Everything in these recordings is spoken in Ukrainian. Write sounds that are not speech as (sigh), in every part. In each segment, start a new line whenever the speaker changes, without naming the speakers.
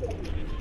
Thank you.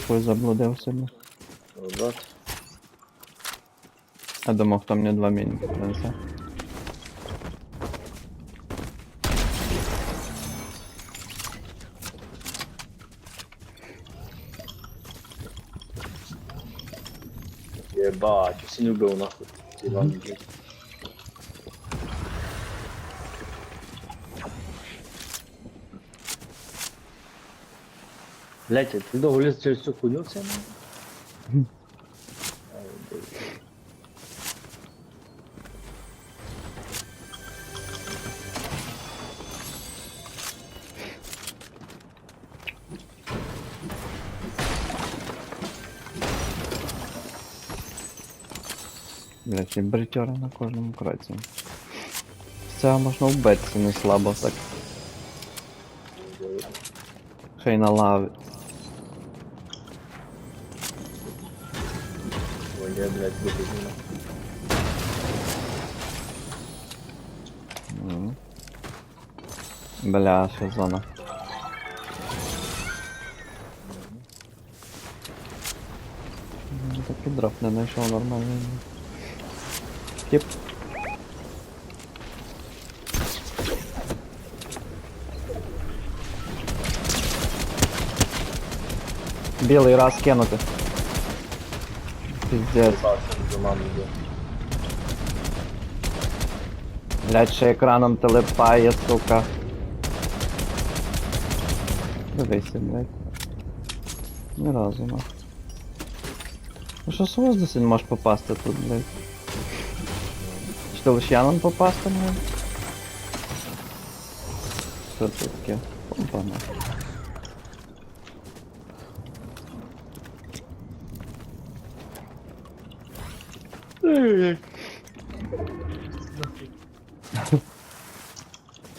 Когось заблудився. бля.
Вот.
Я думав, хто мені два мінки принесе.
Єбать, всі не вбив нахуй. Іван, блядь. Блять, ти довго ліз через цю хуйню це? Блядь.
Блять, і бритьори на кожному. З цього можна вбитися не слабо так. Хай на лаві.
Я, блядь, випадку.
Мгм. Бля, що зона. М, Такий дроп не знайшов нормальний. Тип. Білий раз кинути.
Йде.
Блять, ще екраном телепає, сука. Дивися, блять. Ні разу, нахуй. Ну що з воздусу не можеш попасти тут, блять? Чи ти лише Янон попасти, блять? Що це таке? Помпа, нахуй.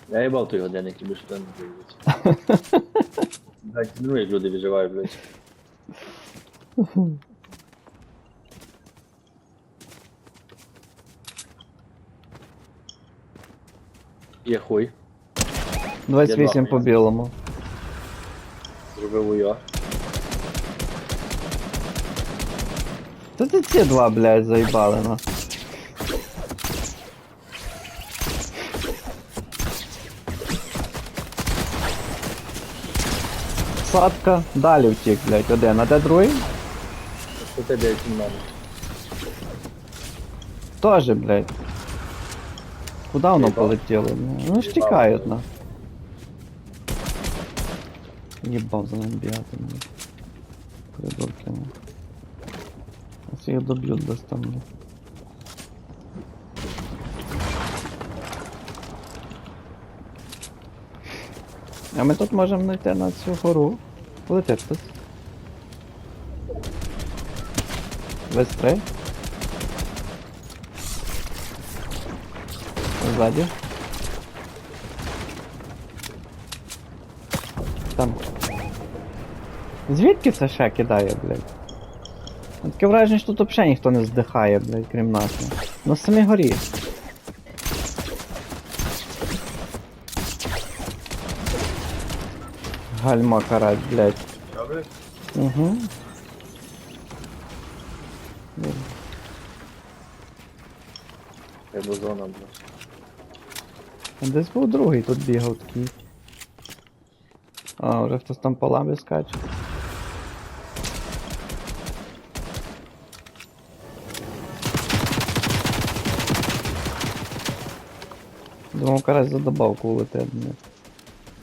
Я їбав той годинник, і більше туди не дивиться. (laughs) Блять, ну як люди виживають, блять. Є хуй.
28
Я
по
два,
білому.
Зробив уя.
Та ти ці два, блядь, заїбали, на. Садка, далі втік, блядь, один, а де другий?
Що ти блять у мене?
Тоже, блядь. Куда воно
Їбав.
полетіло? блядь? Ну ж
Їбав.
тікають, на. Їбав за ним бігати, блядь. Ось їх десь там. А ми тут можемо знайти на цю гору. Летить хтось. Вестри. Ззаді. Там. Звідки це ще кидає, блядь? Таке враження, що тут взагалі ніхто не здихає, блядь, крім нас. На самій горі. Гальма карать, блядь. Угу.
Я до зона, блядь.
Десь був другий тут бігав такий. А, вже хтось там по лаві скаче. нього карась за добавку влетить, Ебать,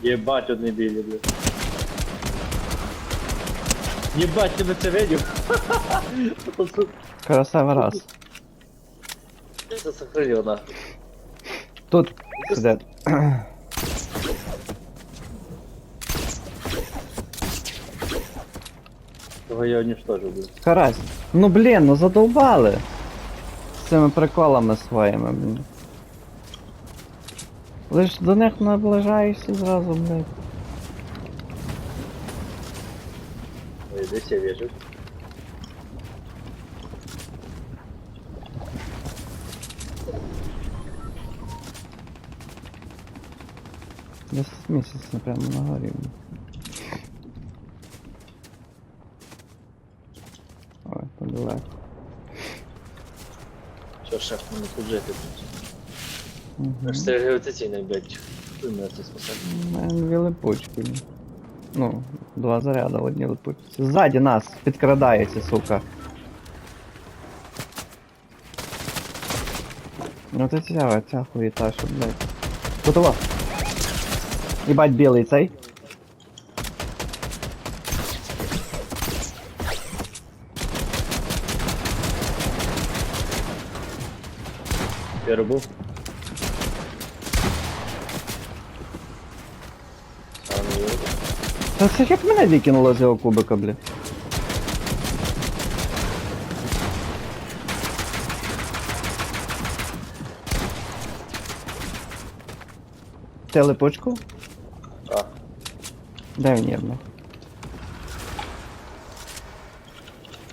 Єбать одне білі, блядь. Єбать, тебе це видів. (laughs)
Красава раз.
Це сохранив.
Тут сидять.
Того я уничтожив, блядь.
Карась. Ну блин, ну задолбали. З цими приколами своими, блін. Лиш до них наближаєшся зразу, блядь.
Ой, десь я вижу.
Десь місяць прямо на горі. Ой, то далеко.
Що шеф мене тут жити тут. Аж мене
дві липучки. Ну, два заряда в одній липучці. Ззаді нас підкрадається, сука. Ну ти ця, ця хуєта, що, блядь. Готова. Їбать білий цей.
Перший був. Саме його.
Та це як мене викинуло з його кубика, бля. Ти липучку?
А,
Де він є, бля?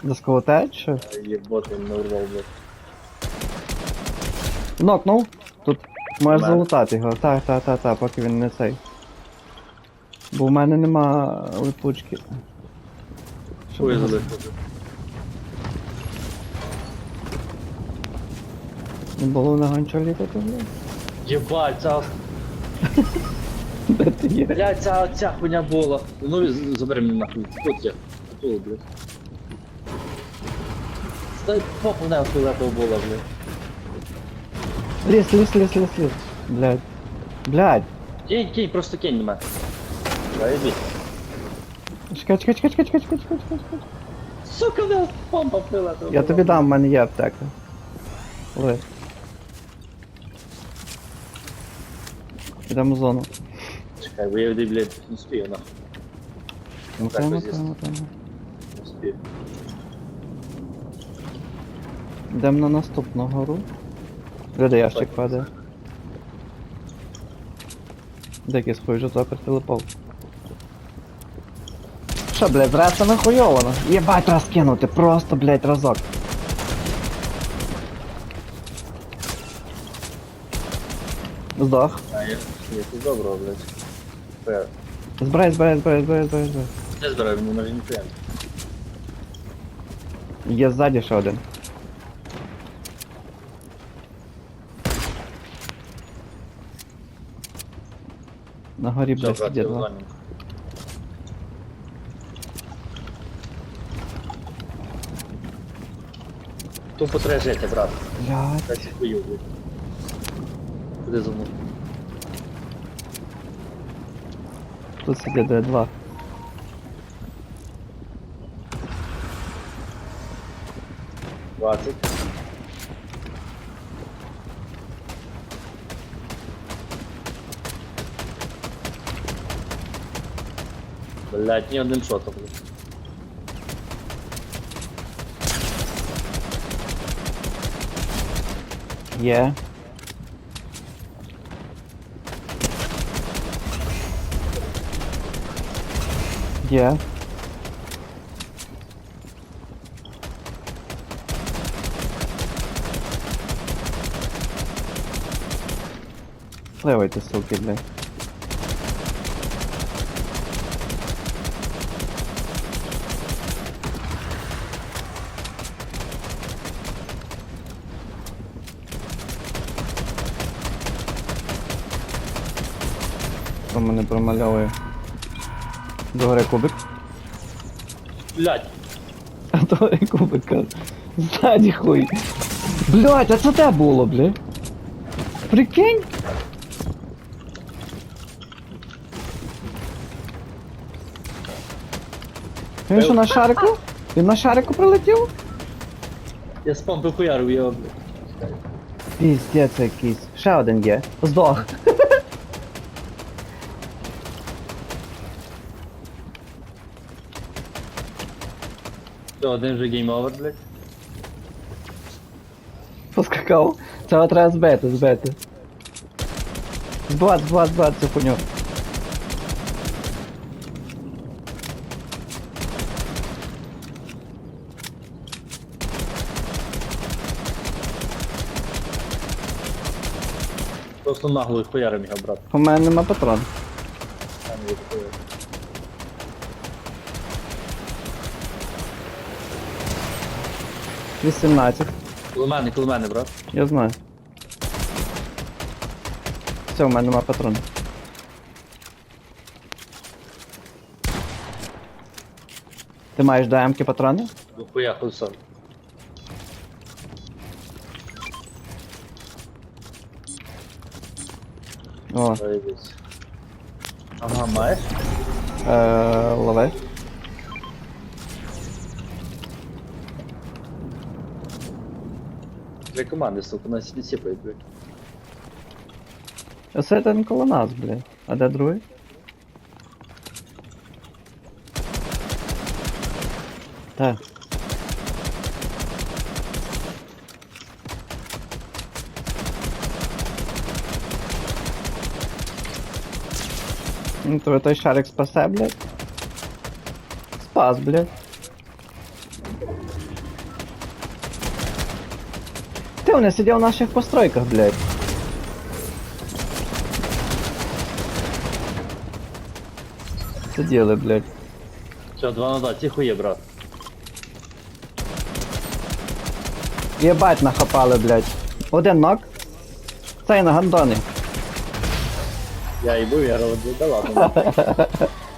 Досковотають, що?
єбот, він не урвав, блядь.
Нокнув. Тут можеш
Мене.
залутати його. Так, так, так, так, поки він не цей. Бо в мене нема липучки.
Хуй
його-
залишив.
Не було на гончо літати, бля?
Єбать, ця,
Де ти є?
блядь, ця, ця хуйня була. Ну, з- забери мене нахуй. Тут я. Тут, блядь. Стой, похуй на фіолетово була, блядь.
Ліс, ліс, ліс, ліс, ліс. Блядь. Блядь.
Кинь, кинь, просто кинь на мене. Заєбіть.
Чекай, чекай, чекай, чекай, чекай, чекай, чекай, чекай.
Сука, не помпа фіолетова
Я тобі дам, в мене є аптека. Ли. Йдемо в зону.
Чекай, бо я блядь, не спію, нахуй.
Ну,
Так,
прямо,
ось є.
прямо, прямо.
Не спію.
Йдемо на наступну гору. Де ящик падає. Де якийсь хуй прилипав. Що, блядь, зря це нахуйовано. Єбать розкинути, просто, блядь, разок. Здох.
А, я, я тут добро, блядь. Це,
Збирай, збирай, збирай, збирай, збирай, збирай.
не збираю, мені навіть не приємно.
Є ззаді ще один. На горі,
Все,
блядь,
брат, я
сидять
в
два.
Тупо треба жити, брат.
Блядь.
Ці хую, блядь. Куди за мною?
Тут сидять де два.
Двадцять. Блять, ні одним шотом, блядь.
Є. Є. Сливайте, суки, блядь. Хто мене промальовує? Догори кубик.
Блять,
А (laughs) догори кубик. каже. Ззаді хуй. Блять, а це те було, бля? Прикинь? Він що на шарику? Він на шарику прилетів?
я спампив хуяру його, блядь.
Піздець якийсь. Ще один є. Здох.
Все, один же гейм овер, блядь.
Поскакав. Цього треба збити, збити. Збивати, збивати, збивати цю хуйню.
Просто нагло хуярим його, брат.
У мене нема патрон.
Там є
18.
Коло мене, коло мене, брат.
Я знаю. Все, у мене нема патрон. Ти маєш до М-ки патрони?
Ну хуя хуйсон.
О,
Ага, маєш?
е, лови.
Дві команди, сука, на сіді сіпають, блядь.
Ось один коло нас, блядь. А де другий? Так. Ну, то той шарик спасе, блядь. Спас, блядь. Ти вони сидів в наших постройках, блядь. Сиділи, блядь.
Все, два на два, тихо є, брат.
Єбать нахапали, блядь. Один нок. Цей на гандоні.
Я їбу, я робив, да ладно. (laughs)